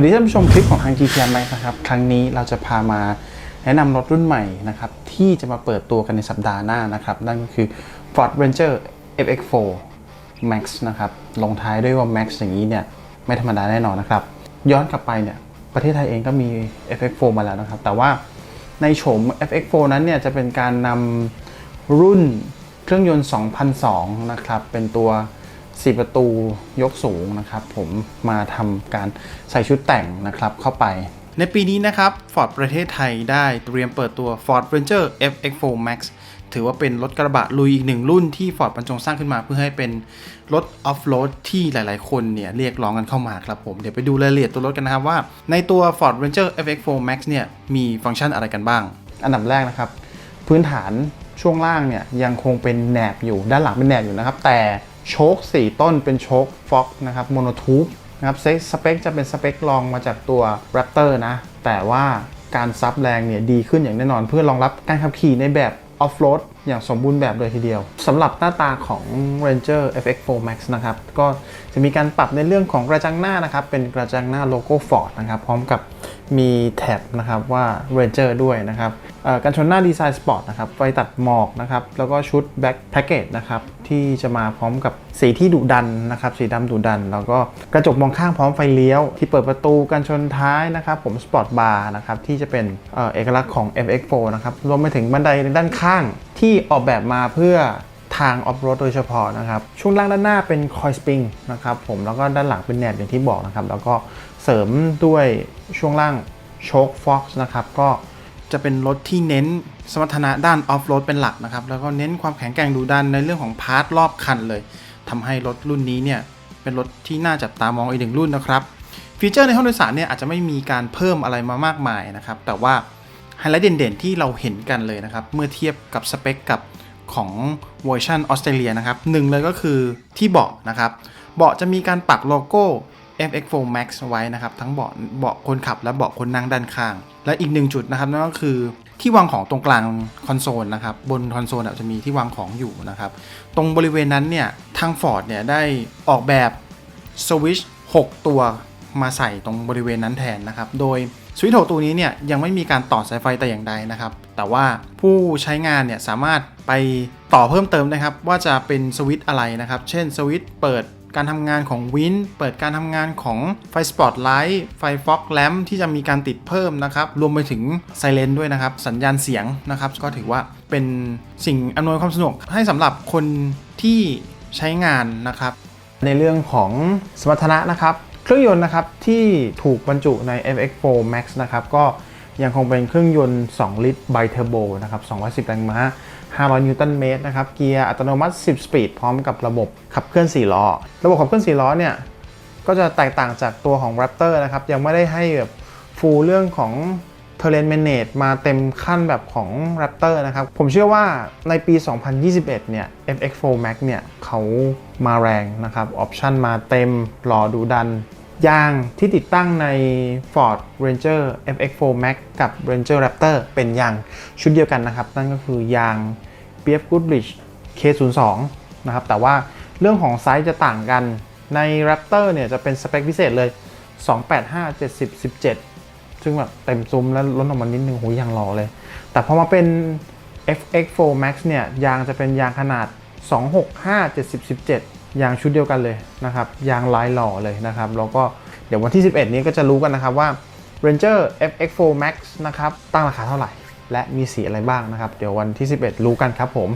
วัสดีท่านผู้ชมคลิปของทาง GTM นะครับ ครั้งนี้เราจะพามาแนะนำรถรุ่นใหม่นะครับ ที่จะมาเปิดตัวกันในสัปดาห์หน้านะครับ นั่นก็คือ Ford Ranger FX4 Max นะครับ ลงท้ายด้วยว่า Max อย่างนี้เนี่ย ไม่ธรรมดาแน่นอนนะครับ ย้อนกลับไปเนี่ย ประเทศไทยเองก็มี FX4 มาแล้วนะครับ แต่ว่าในโฉม FX4 นั้นเนี่ย จะเป็นการนำรุ่นเครื่องยนต์ 2002 นะครับ เป็นตัว 4ประตูยกสูงนะครับ ผมมาทำการใส่ชุดแต่งนะครับเข้าไป ในปีนี้นะครับ Ford ประเทศไทยได้เตรียมเปิดตัว Ford Ranger FX4 Max ถือว่าเป็นรถกระบะลุยอีกหนึ่งรุ่นที่ Ford บรรจงสร้างขึ้นมาเพื่อให้เป็นรถออฟโรดที่หลายๆ คนเนี่ยเรียกร้องกันเข้ามาครับผม เดี๋ยวไปดูรายละเอียดตัวรถกันนะครับว่า ในตัว Ford Ranger FX4 Max เนี่ยมีฟังก์ชันอะไรกันบ้าง อันดับแรกนะครับ พื้นฐานช่วงล่างเนี่ยยังคงเป็นแหนบอยู่ด้านหลังเป็นแหนบอยู่นะครับ แต่ โชค4 ต้นเป็นโชคฟ็อกนะครับโมโนทูบนะครับเซ็สเปคจะเป็นสเปครองมาจากตัว Raptor นะ แต่ว่าการซับแรงเนี่ยดีขึ้นอย่างแน่นอนเพื่อรองรับการขับขี่ในแบบออฟโรดอย่างสมบูรณ์แบบเลยทีเดียวสำหรับหน้าตาของ Ranger FX4 Max นะครับ ก็จะมีการปรับในเรื่องของกระจังหน้านะครับ เป็นกระจังหน้าโลโก้ Ford นะครับ พร้อมกับ มีแท็บนะครับว่า Ranger ด้วยนะครับกันชนหน้าดีไซน์สปอร์ตนะครับไฟตัดหมอกนะครับแล้วก็ชุดแบ็คแพ c เกจนะครับที่จะมาพร้อมกับสีที่ดุดันนะครับสีดำดุดัน แล้วก็กระจกมองข้างพร้อมไฟเลี้ยว ที่เปิดประตูกันชนท้ายนะครับผมสปอร์ตบาร์นะครับที่จะเป็นเอเอกลักษณ์ของ FX4 นะครับรวมไปถึงบันไดด้านข้างที่ออกแบบมาเพื่อทางออฟโรดโดยเฉพาะนะครับ ช่วงล่างด้านหน้าเป็นคอยสปริงนะครับผมแล้วก็ด้านหลังเป็นแหนบอย่างที่บอกนะครับ แล้วก็ เสริมด้วยช่วงล่างโชคฟ็อกซ์นะครับก็จะเป็นรถที่เน้นสมรรถนะด้านออฟโรดเป็นหลักนะครับ แล้วก็เน้นความแข็งแกร่งดุดันในเรื่องของพาร์ทรอบคันเลยทำให้รถรุ่นนี้เนี่ยเป็นรถที่น่าจับตามองอีกหนึ่งรุ่นนะครับ ฟีเจอร์ในห้องโดยสารเนี่ยอาจจะไม่มีการเพิ่มอะไรมามากมายนะครับ แต่ว่าไฮไลท์เด่นๆ ที่เราเห็นกันเลยนะครับ เมื่อเทียบกับสเปคกับของเวอร์ชันออสเตรเลียนะครับหนึ่งเลยก็คือที่เบาะนะครับ เบาะจะมีการปักโลโก้ FX4 Max ไว้นะครับ ทั้งเบาะเบาะคนขับและเบาะคนนั่งด้านข้าง และอีกหนึ่งจุดนะครับนั่นก็คือที่วางของตรงกลางคอนโซลนะครับ บนคอนโซลจะมีที่วางของอยู่นะครับ ตรงบริเวณนั้นเนี่ย ทาง Ford เนี่ยได้ออกแบบสวิตช์6ตัวมาใส่ตรงบริเวณนั้นแทนนะครับ โดยสวิตช์6ตัวนี้เนี่ยยังไม่มีการต่อสายไฟแต่อย่างใดนะครับ แต่ว่าผู้ใช้งานเนี่ยสามารถไปต่อเพิ่มเติมนะครับ ว่าจะเป็นสวิตช์อะไรนะครับ เช่นสวิตช์เปิด การทำงานของวินเปิดการทำงานของไฟสปอตไลท์ไฟฟอกแลมที่จะมีการติดเพิ่มนะครับ รวมไปถึงไซเรนด้วยนะครับ สัญญาณเสียงนะครับ ก็ถือว่าเป็นสิ่งอำนวยความสะดวกให้สำหรับคนที่ใช้งานนะครับ ในเรื่องของสมรรถนะนะครับ เครื่องยนต์นะครับที่ถูกบรรจุใน FX4 Max นะครับก็ยังคงเป็นเครื่องยนต์ 2 ลิตรไบเทอร์โบนะครับ210แรงม้า 500 นิวตันเมตรนะครับ เกียร์อัตโนมัติ 10 สปีด พร้อมกับระบบขับเคลื่อน 4 ล้อ ระบบขับเคลื่อน 4 ล้อเนี่ย ก็จะแตกต่างจากตัวของ Raptor นะครับ ยังไม่ได้ให้แบบฟูลเรื่องของ Terrain Manage มาเต็มขั้นแบบของ Raptor นะครับ ผมเชื่อว่าในปี 2021 เนี่ย FX4 Max เนี่ยเขามาแรงนะครับ ออปชันมาเต็มหล่อดูดัน ยางที่ติดตั้งใน Ford Ranger FX4 Max กับ Ranger Raptor เป็นยางชุดเดียวกันนะครับ นั่นก็คือยาง BF Goodrich K02 นะครับ แต่ว่าเรื่องของไซส์จะต่างกันใน Raptor เนี่ยจะเป็นสเปคพิเศษเลย 285 70 17 ซึ่งแบบเต็มซุ้มแล้วล้นออกมานิดนึงโหยางหล่อเลย แต่พอมาเป็น FX4 Max เนี่ยยางจะเป็นยางขนาด 265 70 17 ยางชุดเดียวกันเลยนะครับ ยางลายหล่อเลยนะครับ แล้วก็เดี๋ยววันที่ 11 นี้ก็จะรู้กันนะครับว่า Ranger FX4 Max นะครับ ตั้งราคาเท่าไหร่ และมีสีอะไรบ้างนะครับ เดี๋ยววันที่ 11 รู้กันครับผม